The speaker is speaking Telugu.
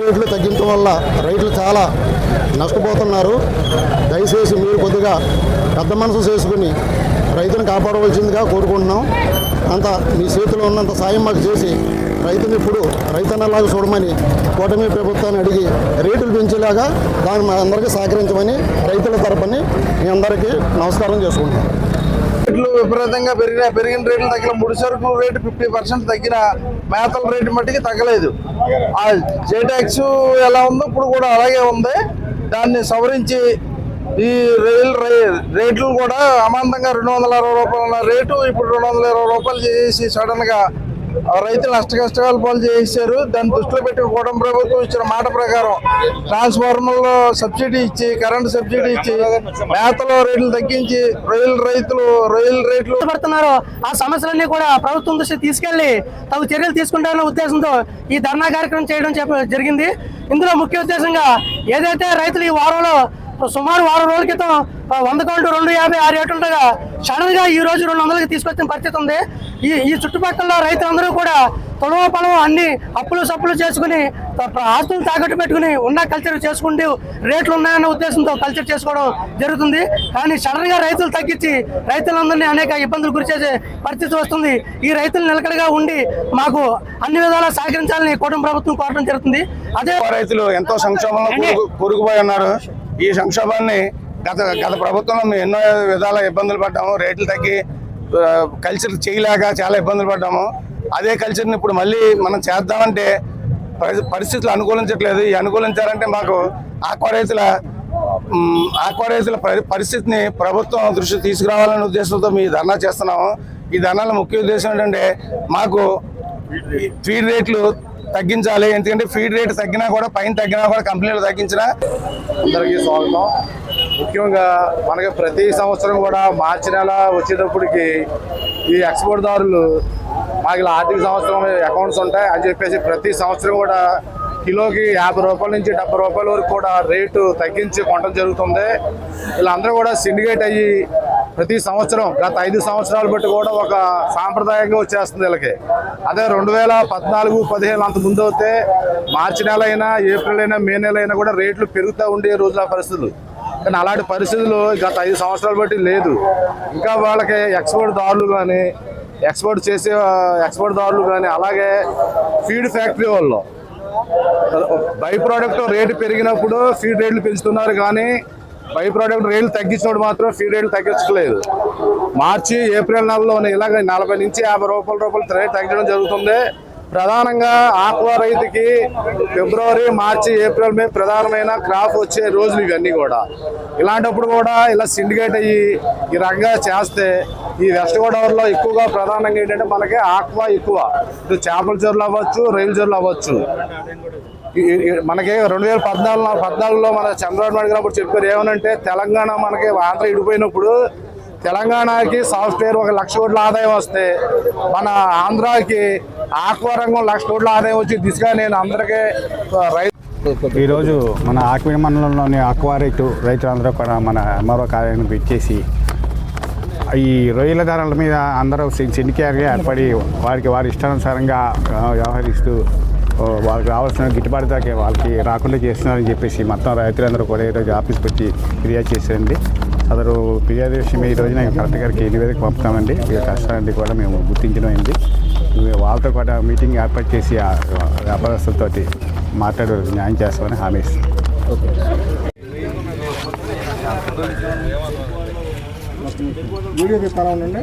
రేట్లు తగ్గించడం వల్ల రైతులు చాలా నష్టపోతున్నారు. దయచేసి మీరు కొద్దిగా పెద్ద మనసు చేసుకుని రైతును కాపాడవలసిందిగా కోరుకుంటున్నాం. అంత మీ చేతిలో ఉన్నంత సాయం మాకు చేసి రైతుని ఇప్పుడు రైతన్నలాగా చూడమని కూటమి ప్రభుత్వాన్ని అడిగి రేట్లు పెంచేలాగా దాన్ని మా అందరికీ సహకరించమని రైతుల తరపుని మీ అందరికీ నమస్కారం చేసుకుంటున్నాం. రేట్లు విపరీతంగా పెరిగిన పెరిగిన రేట్లు తగ్గిన ముడి సరుకుల రేటు ఫిఫ్టీ పర్సెంట్ తగ్గిన మేతల రేటు మట్టికి తగ్గలేదు. ఆ జేటాక్స్ ఎలా ఉందో ఇప్పుడు కూడా అలాగే ఉంది. దాన్ని సవరించి ఈ రైల్ రై- రేట్లు కూడా అమాంతంగా రెండు వందల అరవై రూపాయల ఉన్న రేటు ఇప్పుడు రెండు వందల ఇరవై రూపాయలు చేసి సడన్గా రైతులు నష్ట కష్టాలు పాలు చేశారు దాన్ని దృష్టిలో పెట్టి కూటమి ప్రభుత్వం ఇచ్చిన మాట ప్రకారం ట్రాన్స్ఫార్మర్లో సబ్సిడీ ఇచ్చి కరెంటు సబ్సిడీ ఇచ్చి మేతలో రేట్లు తగ్గించి రొయ్యల రైతులు రొయ్యల రేట్లు పడుతున్నారో ఆ సమస్యలన్నీ కూడా ప్రభుత్వం దృష్టి తీసుకెళ్ళి తగు చర్యలు తీసుకుంటారన్న ఉద్దేశంతో ఈ ధర్నా కార్యక్రమం చేయడం చెప్ప జరిగింది. ఇందులో ముఖ్య ఉద్దేశంగా ఏదైతే రైతులు ఈ వారంలో సుమారు వారం రోజుల క్రితం వంద కౌంటు రెండు యాభై ఆరు రేటు ఉండగా సడన్గా ఈ రోజు రెండు వందలకి తీసుకొచ్చిన పరిస్థితి ఉంది. ఈ ఈ చుట్టుపక్కల రైతులందరూ కూడా తొడవ పొడవ అన్ని అప్పులు సప్పులు చేసుకుని ఆస్తులు తాకట్టు పెట్టుకుని ఉన్న కల్చర్ చేసుకుంటూ రేట్లు ఉన్నాయన్న ఉద్దేశంతో కల్చర్ చేసుకోవడం జరుగుతుంది. కానీ సడన్గా రైతులు తగ్గించి రైతులందరినీ అనేక ఇబ్బందులు గురి చేసే పరిస్థితి వస్తుంది. ఈ రైతులు నిలకడగా ఉండి మాకు అన్ని విధాలా సహకరించాలని కూటమి ప్రభుత్వం కోరడం జరుగుతుంది. అదే రైతులు ఎంతో సంక్షోభంలో కూరుకు- కూరుకుపోయి ఉన్నారు. ఈ సంక్షోభాన్ని గత గత ప్రభుత్వంలో మేము ఎన్నో విధాల ఇబ్బందులు పడ్డాము. రేట్లు తగ్గి కల్చర్ చేయలేక చాలా ఇబ్బందులు పడ్డాము. అదే కల్చర్ని ఇప్పుడు మళ్ళీ మనం చేద్దామంటే పరిస్థితులు అనుకూలించట్లేదు. ఈ అనుకూలించారంటే మాకు ఆక్వా రైతుల ఆక్వా రైతుల పరిస్థితిని ప్రభుత్వం దృష్టి తీసుకురావాలనే ఉద్దేశంతో మీ ధర్నా చేస్తున్నాము. ఈ ధర్నాల ముఖ్య ఉద్దేశం ఏంటంటే మాకు ఫీడ్ రేట్లు తగ్గించాలి. ఎందుకంటే ఫీడ్ రేట్ తగ్గినా కూడా పైన తగ్గినా కూడా కంపెనీలు తగ్గించినా అందరికీ స్వాగతం. ముఖ్యంగా మనకి ప్రతి సంవత్సరం కూడా మార్చి నెల వచ్చేటప్పటికి ఈ ఎక్స్పోర్ట్ దారులు మాకు ఇలా ఆర్థిక సంవత్సరం అకౌంట్స్ ఉంటాయి అని చెప్పేసి ప్రతి సంవత్సరం కూడా కిలోకి యాభై రూపాయల నుంచి డెబ్బై రూపాయల వరకు కూడా రేటు తగ్గించి కొనడం జరుగుతుంది. వీళ్ళందరూ కూడా సిండికేట్ అయ్యి ప్రతి సంవత్సరం గత ఐదు సంవత్సరాలు బట్టి కూడా ఒక సాంప్రదాయంగా వచ్చేస్తుంది వీళ్ళకి. అదే రెండు వేల పద్నాలుగు పదిహేను అంత ముందు అయితే మార్చి నెల అయినా ఏప్రిల్ అయినా మే నెల అయినా కూడా రేట్లు పెరుగుతూ ఉండే రోజుల పరిస్థితులు. కానీ అలాంటి పరిస్థితులు గత ఐదు సంవత్సరాలు బట్టి లేదు. ఇంకా వాళ్ళకి ఎక్స్పోర్ట్ దారులు కానీ ఎక్స్పోర్ట్ చేసే ఎక్స్పోర్ట్ దారులు కానీ అలాగే ఫీడ్ ఫ్యాక్టరీ వాళ్ళు బై ప్రోడక్ట్ రేటు పెరిగినప్పుడు ఫీడ్ రేట్లు పెంచుతున్నారు కానీ బై ప్రోడక్ట్ రేట్లు తగ్గించినప్పుడు మాత్రం ఫీడ్ రేట్లు తగ్గించట్లేదు. మార్చి ఏప్రిల్ నెలలోనే ఇలాగ నలభై నుంచి యాభై రూపాయల రూపాయలు రేట్ తగ్గించడం జరుగుతుంది. ప్రధానంగా ఆక్వా రైతుకి ఫిబ్రవరి మార్చి ఏప్రిల్ మే ప్రధానమైన క్రాప్ వచ్చే రోజులు ఇవన్నీ కూడా. ఇలాంటప్పుడు కూడా ఇలా సిండికేట్ అయ్యి ఈ రకంగా చేస్తే ఈ వెస్ట్ గోదావరిలో ఎక్కువగా ప్రధానంగా ఏంటంటే మనకి ఆక్వా ఎక్కువ. ఇటు చేపల చెరువులు అవ్వచ్చు రైలు చెరువులు అవ్వచ్చు. మనకి రెండు వేల పద్నాలుగు పద్నాలుగులో మన చంద్రబాబు నాయుడు గారు అప్పుడు చెప్పారు ఏమనంటే తెలంగాణ మనకి ఆంధ్ర ఇడిపోయినప్పుడు తెలంగాణకి సాఫ్ట్వేర్ ఒక లక్ష కోట్ల ఆదాయం వస్తే మన ఆంధ్రాకి ఆక్వా రంగం లక్ష కోట్ల ఆదాయం వచ్చి దిశగా నేను అందరికీ రైతు ఈరోజు మన ఆక్విన మండలంలోని ఆక్వా రైతు రైతులందరూ కూడా మన ఎంఆర్ఓ కార్యాలయానికి ఇచ్చేసి ఈ రొయ్యల ధరల మీద అందరూ సిండికేట్గా ఏర్పడి వారికి వారి ఇష్టానుసారంగా వ్యవహరిస్తూ వాళ్ళకి రావాల్సిన గిట్టుబాటు దాకా వాళ్ళకి రాకుండా చేస్తున్నారని చెప్పేసి మొత్తం రైతులందరూ కూడా ఈరోజు ఆఫీస్ పెట్టి ఫిర్యాదు చేశారండి. అసలు ఫిర్యాదు విషయం ఈ రోజున కలెక్టర్ గారికి నివేదిక పంపుతామండి. ఈ కష్టాన్ని కూడా మేము గుర్తించడం వాళ్ళతో కూడా మీటింగ్ ఏర్పాటు చేసి వ్యాపారస్తులతో వ్యాపారస్తులతోటి మాట్లాడి న్యాయం చేస్తామని హామీ ఇస్తాం వీడియో తీస్తారా ఉండండి?